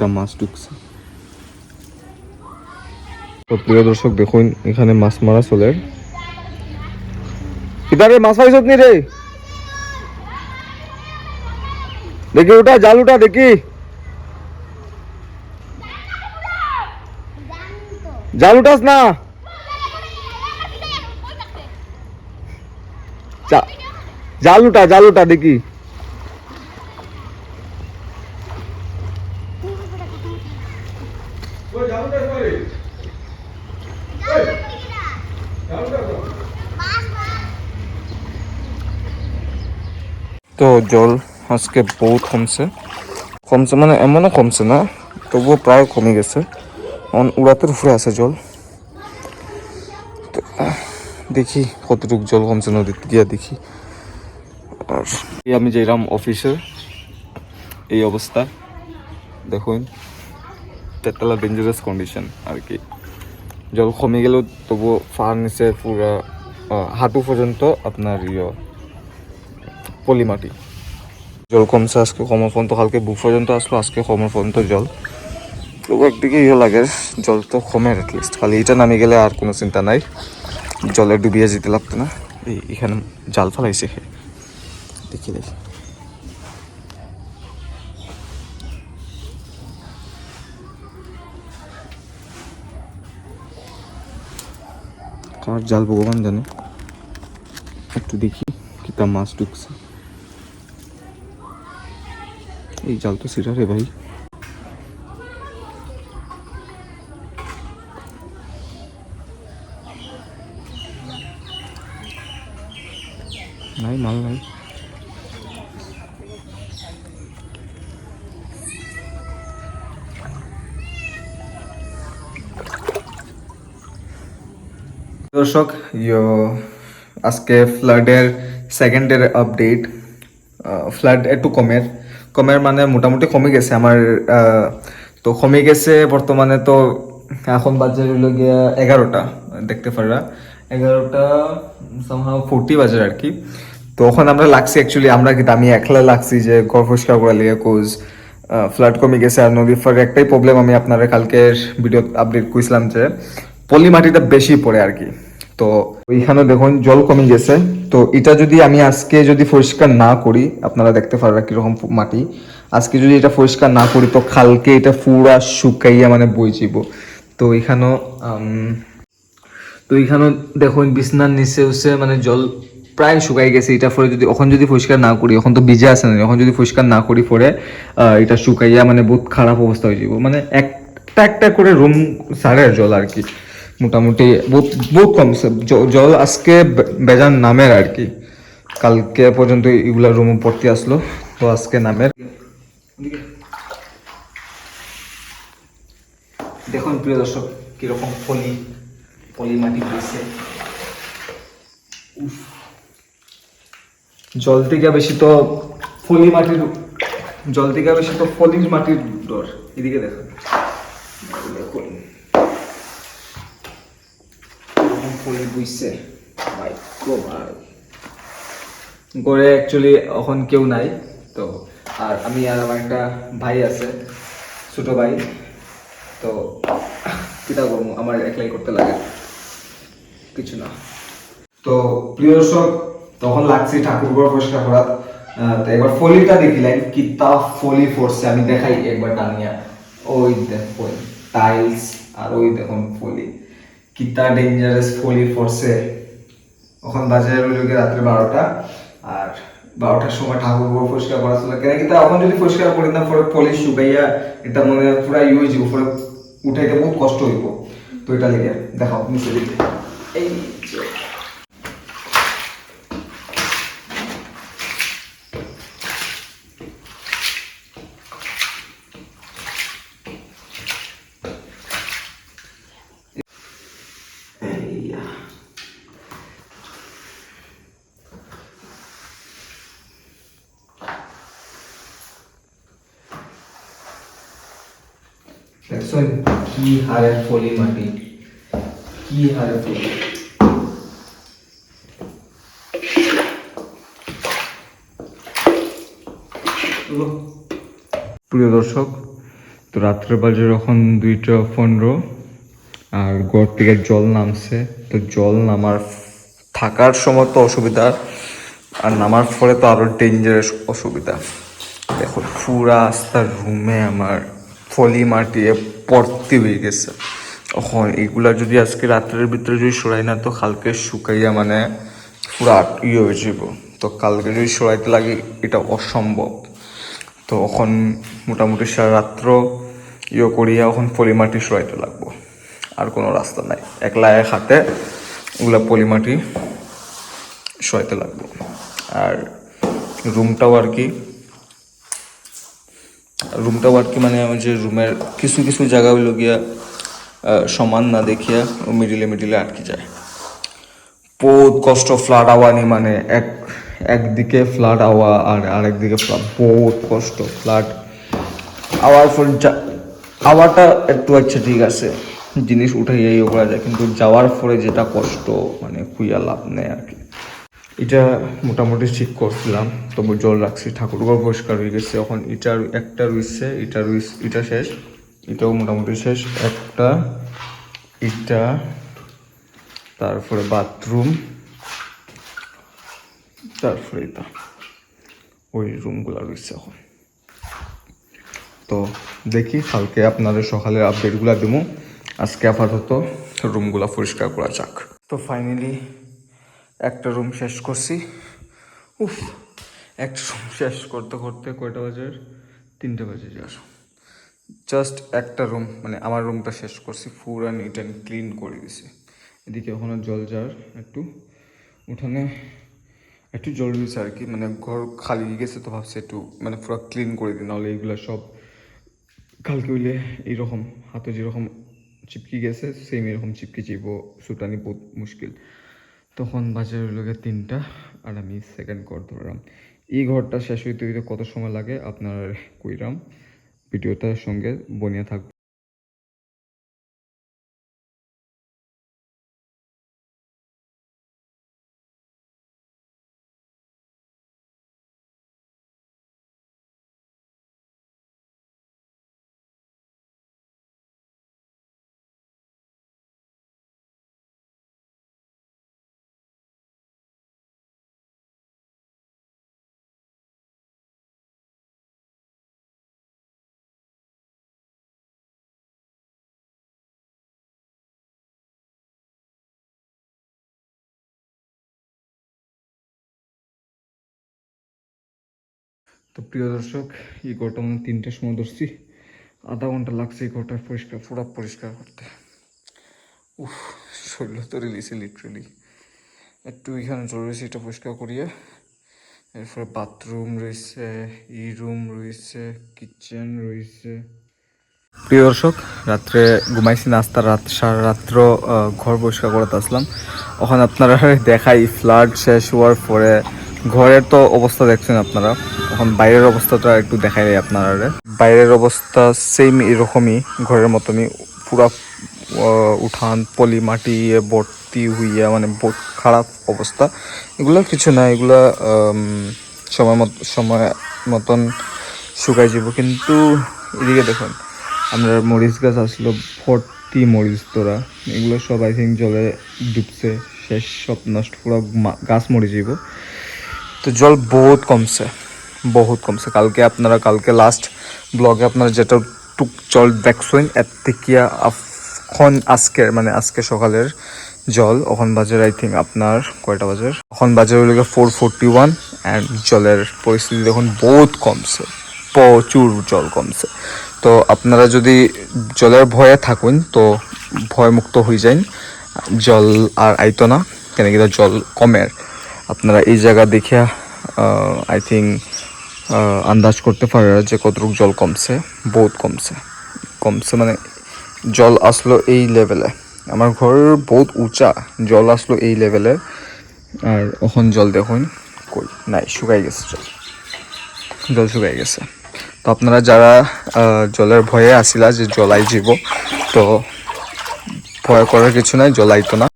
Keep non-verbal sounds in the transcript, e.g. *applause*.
কিতা মাছ ঢুকছে। তো প্রিয় দর্শক, দেখুন, এখানে মাছ মারা চলে। কিতারে মাছ পাইছত নি রে? দেখি ওটা জাল ওটা দেখি। জাল উঠাস না। জাল উঠা জাল উঠা, দেখি। তো জল আজকে বহুত কমছে। কমছে মানে এমনও কমছে না, তবুও প্রায় কমে গেছে। অন উড়াতের উপরে আছে জল। দেখি কতটুকু জল কমছে নদীতে গিয়া দেখি। আর আমি যেরাম অফিসে এই অবস্থা দেখুন, তেতলা ডেঞ্জারাস কন্ডিশন আর কি। জল কমে গেলেও তবুও ফার নিচে পুরা হাঁটু পর্যন্ত আপনার ইয়ে পলি মাটি। জল কমছে আজকে কমার পর্যন্ত কালকে বুক পর্যন্ত আসলো আজকে কমার পর্যন্ত জল। তবু একদিকে ইয়ে লাগে জল তো কমে অ্যাটলিস্ট খালি এটা নামে গেলে আর কোনো চিন্তা নাই। জলে ডুবিয়ে যেতে লাগতো না, এই এখানে জাল ফেলাইছে দেখি দেখি। জাল ভগবান জানে? একটু দেখি, কিতা মাছ ঢুকছে। এই জাল তো সিরা রে ভাই। নাই, মাল নাই। দর্শক, ইয়ো, আজকে ফ্লাডের সেকেন্ডের আপডেট ফ্লাড একটু কমের। কমের মানে মোটামুটি কমে গেছে আমার তো কমে গেছে বর্তমানে তো এখন বাজে হইল গিয়া এগারোটা দেখতে পারা এগারোটা সামহাও ফোরটি বাজে আর কি। তো ওখানে আমরা লাগছি অ্যাকচুয়ালি আমরা কিন্তু আমি একলা লাগছি যে ঘর পরিষ্কার করা লিগে কোজ ফ্লাড কমে গেছে আর নদীর ফার একটাই প্রবলেম আমি আপনারা কালকের ভিডিও আপডেট করেছিলাম যে পলি মাটিটা বেশি পড়ে আর কি। তো ওইখানে দেখুন জল কমে গেছে। তো এটা যদি আমি আজকে যদি পরিষ্কার না করি, আপনারা দেখতে পারবেন কীরকম মাটি। আজকে যদি এটা পরিষ্কার না করি, তো কালকে এটা পুরা শুকাইয়া মানে বই যাব তো এখানেও তো এখানেও দেখুন বিছনার নিচে উচে মানে জল প্রায় শুকাই গেছে। এটা পরে যদি এখন যদি পরিষ্কার না করি, এখন তো ভিজে আসে না, এখন যদি পরিষ্কার না করি পরে এটা শুকাইয়া মানে বহুত খারাপ অবস্থা হয়ে যাব মানে একটা একটা করে রুম সারে জল আর কি। মোটামুটি বহুত বহুত কমছে জ- জল আজকে বেজান নামের আর কি। কালকে পর্যন্ত এগুলা রুম ভর্তি আসলো তো আজকে নামের। দেখুন প্রিয় দর্শক কীরকম পলি পলি মাটি হয়েছে। জল থেকে বেশি তো ফলি মাটির জল থেকে বেশি তো ফলির মাটির ডর এদিকে দেখুন ফলি বুঝছে। ভাই গড়ে অ্যাকচুয়ালি এখন কেউ নাই, তো আর আমি আর আমার একটা ভাই আছে, ছোট ভাই। তো কিতা করব আমার একলাই করতে লাগে। কিছু না। তো প্রিয় দর্শক, তখন লাগছে ঠাকুরঘর পরিষ্কার করা তো এবার ফলিটা দেখিলেন কিতা ফলি ফোরছে আমি দেখাই একবার টানিয়া। ওই দেখুন টাইলস আর ওই দেখুন ফলি। কিতা ডেঞ্জারাস ফলি ফরসে ওখান বাজারে গিয়ে রাত্রে বারোটা, আর বারোটার সময় ঠাকুর বড় পরিষ্কার করা ছিল। কেন কিন্তু এখন যদি পরিষ্কার করি না, পরে পলিশ শুকাইয়া এটা মনে পুরা ইয়ে হয়ে পরে উঠাইতে বহুত কষ্ট হইব। তো এটা লেগে, দেখাও, নিচে দিকে। এই দেখছেন কি হারে ফলি মাটি কি হারে ফলি প্রিয় দর্শক, তো রাত্রে বাজে যখন দুইটা পনেরো, আর ঘর থেকে জল নামছে, তো জল নামার থাকার সময় তো অসুবিধা, আর নামার ফলে তো আরও ডেঞ্জারাস অসুবিধা। দেখো পুরা আস্তার রুমে আমার ফলি মাটিয়ে পড়তে হয়ে গেছে। এখন এগুলা যদি আজকে রাত্রের ভিতরে যদি সরাই না, তো কালকে শুকাইয়া মানে পুরা ইয়ে হয়ে যাব তো কালকে যদি সরাইতে লাগে, এটা অসম্ভব। তো এখন মোটামুটি সারা রাত্র ইয়ে করিয়া এখন পলিমাটি সরাইতে লাগবো। আর কোনো রাস্তা নাই। একলা এক হাতে ওগুলা পলিমাটি সরাইতে লাগবো। আর রুমটাও আর কি রুমটাও আর কি মানে আমার যে রুমের কিছু কিছু জায়গা গিয়া সমান না দেখিয়া মিডিলে মিডিলে আটকে যায়। বহুত কষ্ট ফ্লাড আওয়া নি মানে এক, একদিকে ফ্লাড আওয়া আর আরেকদিকে ফ্লাড বহুত কষ্ট ফ্লাড আওয়ার পর আওয়াটা একটু আচ্ছা ঠিক আছে, জিনিস উঠাইয়াই করা যায়, কিন্তু যাওয়ার পরে যেটা কষ্ট মানে খুইয়া লাভ নেই আর কি। এটা মোটামুটি ঠিক করছিলাম, তবু জল রাখছি, ঠাকুরঘর পরিষ্কার হয়ে গেছে, এখন এটা একটা রুইছে এটা রুইস এটা শেষ, এটাও মোটামুটি শেষ, একটা এটা তারপরে বাথরুম, তারপরে এটা, ওই রুমগুলো রয়েছে এখন। তো দেখি, কালকে আপনাদের সকালের আপডেটগুলো দেবো আজকে আপাতত রুমগুলো পরিষ্কার করা যাক। তো ফাইনালি একটা রুম শেষ করছি। উফ, একটা রুম শেষ করতে করতে কয়টা বাজে? তিনটে বাজে, যাস। জাস্ট একটা রুম মানে আমার রুমটা শেষ করছি full and neat and clean করে দিছি। এদিকে ওখানে জল যার, একটু উঠানে, একটু জল রয়েছে আর কি মানে ঘর খালি গেছে তো ভাবছি একটু মানে পুরো ক্লিন করে দিই, নাহলে এইগুলো সব কালকে হইলে এইরকম, হাতে যেরকম চিপকি গেছে সেম এরকম চিপকে যাইব সুটানি বহুত মুশকিল। তখন বাজার লোকের তিনটা, আর আমি সেকেন্ড ঘর ধরলাম। এই ঘরটা শেষ হইতে হইতে কত সময় লাগে? আপনার কইরাম। ভিডিওটার সঙ্গে বনিয়া থাকবে তো প্রিয় দর্শক, এই ঘরটা মানে তিনটার সময় ধরছি। আধা ঘণ্টা লাগছে এই ঘরটা পরিষ্কার, পুরো পরিষ্কার করতে। উফ শরীর তো রিলিছে লিটারেলি একটু এখানে রয়েছে, এটা পরিষ্কার করিয়ে। এরপরে বাথরুম রয়েছে ই রুম রয়েছে কিচেন রয়েছে। প্রিয় দর্শক, রাত্রে ঘুমাইছি নাস্তা রাত, সারা রাত্র ঘর পরিষ্কার করতে আসলাম। ওখানে আপনারা *laughs* দেখাই ফ্লাড শেষ হওয়ার পরে ঘরের তো অবস্থা দেখছেন আপনারা। এখন বাইরের অবস্থাটা একটু দেখাই দেয় আপনারা বাইরের অবস্থা সেম এরকমই, ঘরের মতনই। পুরা উঠান, পলি মাটি ভর্তি হইয়া মানে খারাপ অবস্থা। এগুলো কিছু না, এগুলো সময় মত, সময় মতন শুকাই যাব কিন্তু এদিকে দেখুন, আমরা মরিচ গাছ আসলো, ভর্তি মরিচ তোরা। এগুলো সব আই থিঙ্ক জলে ডুবছে। শেষ সব নষ্ট, পুরো গাছ মরে যাব তো জল বহুত কমছে বহুত কমছে। কালকে আপনারা, কালকে লাস্ট ব্লগে আপনারা যেটা টুক জল দেখছেন এর থেকে এখন আজকের মানে আজকে সকালের জল, এখন বাজার আই থিঙ্ক আপনার কয়টা বাজার এখন বাজার হইল ফোর ফোরটি ওয়ান অ্যান্ড জলের পরিস্থিতি দেখুন বহুত কমছে, প্রচুর জল কমছে। তো আপনারা যদি জলের ভয়ে থাকুন, তো ভয়মুক্ত হয়ে যান জল আর আইতো না, কেন জল কমের। আপনারা এই জায়গা দেখিয়া আই থিঙ্ক আন্দাজ করতে পারে যে কতটুকু জল কমছে, বহুত কমছে। কমছে মানে জল আসলো এই লেভেলে আমার ঘর বহুত উঁচা, জল আসলো এই লেভেলে আর এখন জল দেখুন, কই? নাই শুকাই গেছে জল। জল শুকাই গেছে। তো আপনারা যারা জলের ভয়ে আসিলা যে জলাই জীব, তো ভয় করার কিছু নাই জলাই তো না।